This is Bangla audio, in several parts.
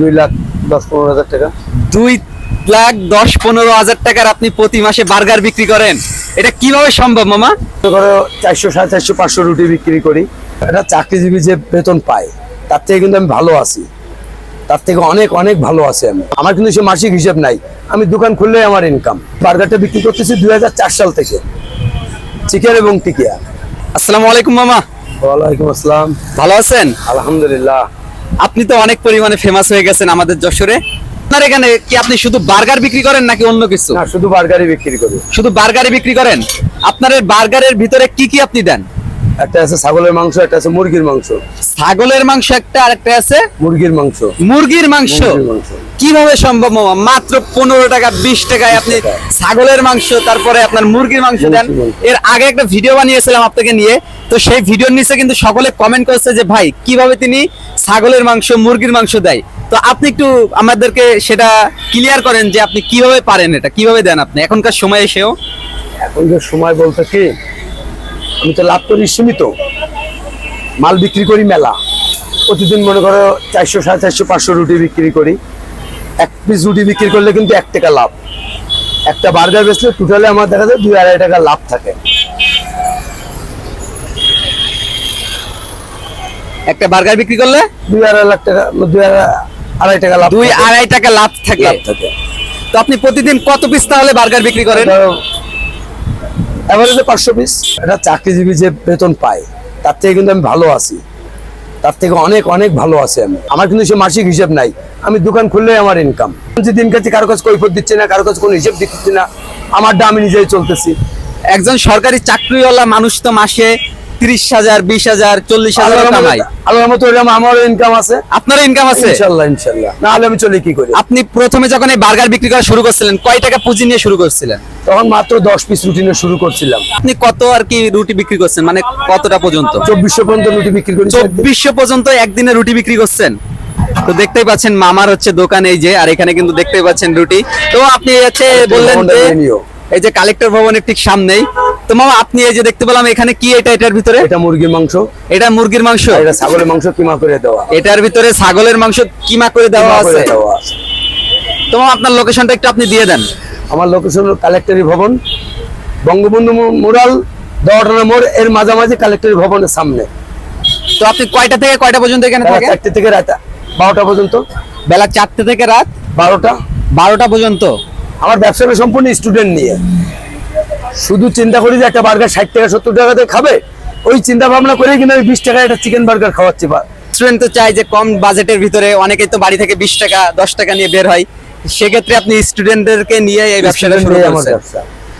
দুই লাখ দশ পনেরো হাজার টাকা। দুই লাখ দশ পনেরো হাজার টাকার আপনি প্রতি মাসে বার্গার বিক্রি করেন। এটা কীভাবে সম্ভব মামা? করো চারশো সাড়ে চারশো পাঁচশো রুটি বিক্রি করি। একটা চাকরিজীবী যে বেতন পায় তার থেকে কিন্তু আমি ভালো আছি। তার থেকে অনেক অনেক ভালো আছি আমি। আমার কিন্তু সে মাসিক হিসেব নাই। আমি দোকান খুললেই আমার ইনকাম বার্গারটা বিক্রি করতেছি দুই হাজার চার সাল থেকে। চিকেন এবং টিকিয়া। আসসালামু আলাইকুম মামা। ওয়ালাইকুম আসসালাম। ভালো আছেন? আলহামদুলিল্লাহ। আপনি তো অনেক পরিমাণে ফেমাস হয়ে গেছেন আমাদের যশোরে। আপনার এখানে কি আপনি শুধু বার্গার বিক্রি করেন নাকি অন্য কিছু? না শুধু বার্গারই বিক্রি করি। শুধু বার্গারই বিক্রি করেন? আপনার বার্গারের ভিতরে কি কি আপনি দেন? একটা আছে ছাগলের মাংস একটা আছে মুরগির মাংস। ছাগলের মাংস একটা আর একটা আছে মুরগির মাংস। মুরগির মাংস। কীভাবে সম্ভব মামা? মাত্র পনেরো টাকা বিশ টাকায় আপনি ছাগলের মাংস তারপরে আপনার মুরগির মাংস দেন। এর আগে একটা ভিডিও বানিয়েছিলাম আপনাকে নিয়ে। তো সেই ভিডিওর নিচে কিন্তু সকলে কমেন্ট করছে যে ভাই কীভাবে তিনি ছাগলের মাংস মুরগির মাংস দেয়? তো আপনি একটু আমাদেরকে সেটা ক্লিয়ার করেন যে আপনি কীভাবে পারেন এটা কীভাবে দেন আপনি? এখনকার সময় এসেও। এখনকার সময় বলতে কি আমি তো লাভ করি সীমিত। মাল বিক্রি করি মেলা। প্রতিদিন মনে করো চারশো সাড়ে চারশো পাঁচশো রুটি বিক্রি করি। এক পিস রুটি বিক্রি করলে কিন্তু এক টাকা লাভ। একটা বার্গার বেচলে টোটালে আমার দেখা যায় দুই আড়াই টাকা লাভ থাকে। একটা বার্গার বিক্রি করলে? দুই আড়াই লাখ টাকা দুই আড়াই টাকা লাভ দুই আড়াই টাকা লাভ থাকে। লাভ থাকে। তো আপনি প্রতিদিন কত পিস তাহলে বার্গার বিক্রি করেন? এভারেজে পাঁচশো পিস একটা চাকরিজীবী যে বেতন পায় তার থেকে কিন্তু আমি ভালো আছি। তার থেকে অনেক অনেক ভালো আছে আমি। আমার কিন্তু সে মাসিক হিসেব নাই। আমি দোকান খুললে আমার ইনকাম দিন কাছে কারও কাছে কৈফত দিচ্ছে না, কারও কাছে কোনো হিসেব দিচ্ছে না। আমারটা আমি নিজেই চলতেছি। একজন সরকারি চাকরিওয়ালা মানুষ তো মাসে তিরিশ হাজার বিশ হাজার চল্লিশ হাজার কামাই আল্লাহর মতো আমারও ইনকাম আছে। আপনার ইনকাম আছে? ইনশাল্লাহ ইনশাল্লাহ। না হলে আমি চলি কি করি? আপনি প্রথমে যখন এই বার্গার বিক্রি করা শুরু করছিলেন কয় টাকা পুঁজি নিয়ে শুরু করছিলেন? তখন মাত্র দশ পিস রুটিনে শুরু করছিলাম। আপনি কত আর কি রুটি বিক্রি করছেন? মানে কতটা পর্যন্ত? চব্বিশশো পর্যন্ত রুটি বিক্রি করি চব্বিশশো পর্যন্ত একদিনে রুটি বিক্রি করছেন? তো দেখতেই পাচ্ছেন মামার হচ্ছে দোকান এই যে আর এখানে কিন্তু দেখতেই পাচ্ছেন রুটি। তো আপনি হচ্ছে বললেন যে এই যে কালেক্টর ভবনের ঠিক সামনেই তো মামা আপনি এই যে দেখতে পেলাম এখানে কি এটা? এটার ভিতরে? এটা মুরগির মাংস। এটা মুরগির মাংস? এটা ছাগলের মাংস কিমা করে দেওয়া এটার ভিতরে ছাগলের মাংস কিমা করে দেওয়া আছে? তো মামা, আপনার লোকেশনটা একটু আপনি দিয়ে দেন। আমার লোকেশন হলো কালেক্টরি ভবন বঙ্গবন্ধু মুরাল দহটানা মোড় এর মাঝামাঝি কালেক্টরি ভবনের সামনে। তো আপনি কয়টা থেকে কয়টা পর্যন্ত এখানে থাকেন? চারটে থেকে রাত বারোটা পর্যন্ত। বেলা চারটে থেকে রাত বারোটা। বারোটা পর্যন্ত? আমার ব্যবসাটা সম্পূর্ণ স্টুডেন্ট নিয়ে। শুধু চিন্তা করি যে একটা বার্গার ষাট টাকা সত্তর টাকাতে খাবে? ওই চিন্তা ভাবনা করে কিন্তু আমি বিশ টাকা একটা চিকেন বার্গার খাওয়াচ্ছি বা- স্টুডেন্ট তো চাই যে কম বাজেটের ভিতরে অনেকেই তো বাড়ি থেকে বিশ টাকা দশ টাকা নিয়ে বের হয়। সেক্ষেত্রে আপনি স্টুডেন্টদেরকে নিয়ে এই ব্যবসাটা শুরু করছেন।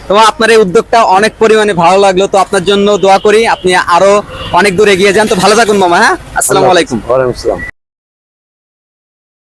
তো আপনার এই উদ্যোগটা অনেক পরিমাণে ভালো লাগল তো আপনার জন্য দোয়া করি। আপনি আরও অনেক দূর এগিয়ে যান। তো ভালো থাকুন মামা হ্যাঁ? আসসালামু আলাইকুম। ওয়ালাইকুম আসসালাম।